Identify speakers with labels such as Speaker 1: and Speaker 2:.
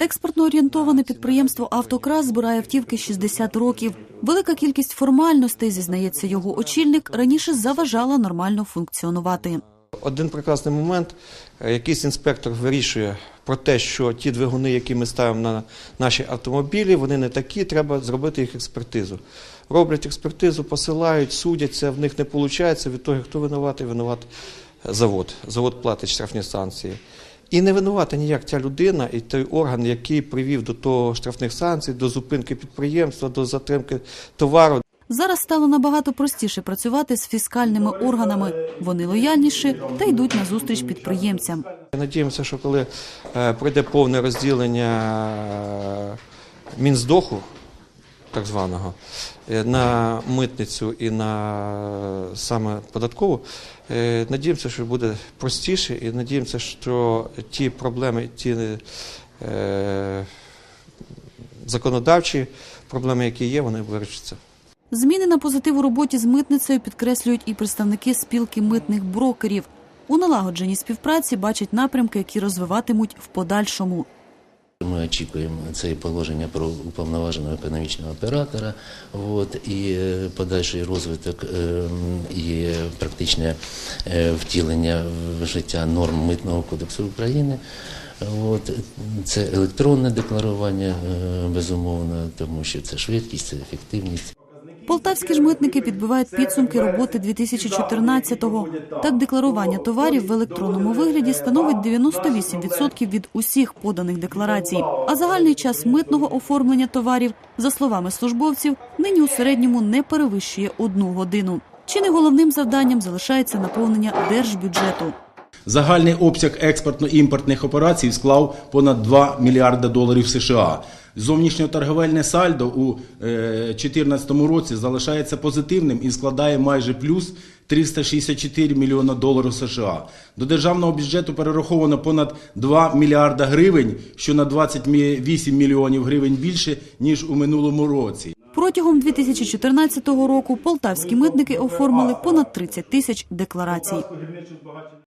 Speaker 1: Експортно орієнтоване підприємство «Автокрас» збирає автівки 60 років. Велика кількість формальностей, зізнається його очільник, раніше заважала нормально функціонувати.
Speaker 2: Один прекрасний момент, е, якийсь інспектор вирішує про те, що ті двигуни, які ми ставимо на наші автомобілі, вони не такі, треба зробити їх експертизу. Роблять експертизу, посилають, судяться, в них не виходить. Від того, хто винуватий, винуват завод. Завод платить штрафні санкції. І не винувата ніяк ця людина і той орган, який привів до того штрафних санкцій, до зупинки підприємства, до затримки товару.
Speaker 1: Зараз стало набагато простіше працювати з фіскальними органами. Вони лояльніші та йдуть на зустріч підприємцям.
Speaker 2: Надіємося, що коли е, пройде повне розділення е, Мінздоху, так званого, е, на митницю і на саме податкову, е, надіємося, що буде простіше, і надіємося, що ті проблеми, ті е, законодавчі проблеми, які є, вони вирішаться.
Speaker 1: Зміни на позитив у роботі з митницею підкреслюють і представники спілки митних брокерів. У налагодженій співпраці бачать напрямки, які розвиватимуть в подальшому.
Speaker 3: Ми очікуємо це положення про уповноваженого економічного оператора, от, і е, подальший розвиток е, і практичне е, втілення в життя норм Митного кодексу України. От, це електронне декларування, безумовно, тому що це швидкість, це ефективність.
Speaker 1: Полтавські ж митники підбивають підсумки роботи 2014-го. Так, декларування товарів в електронному вигляді становить 98% від усіх поданих декларацій. А загальний час митного оформлення товарів, за словами службовців, нині у середньому не перевищує одну годину. Чи не головним завданням залишається наповнення держбюджету?
Speaker 4: Загальний обсяг експортно-імпортних операцій склав понад 2 мільярда доларів США. Зовнішньоторговельне сальдо у 2014 році залишається позитивним і складає майже плюс 364 мільйона доларів США. До державного бюджету перераховано понад 2 мільярда гривень, що на 28 мільйонів гривень більше, ніж у минулому році.
Speaker 1: Протягом 2014 року полтавські митники оформили понад 30 тисяч декларацій.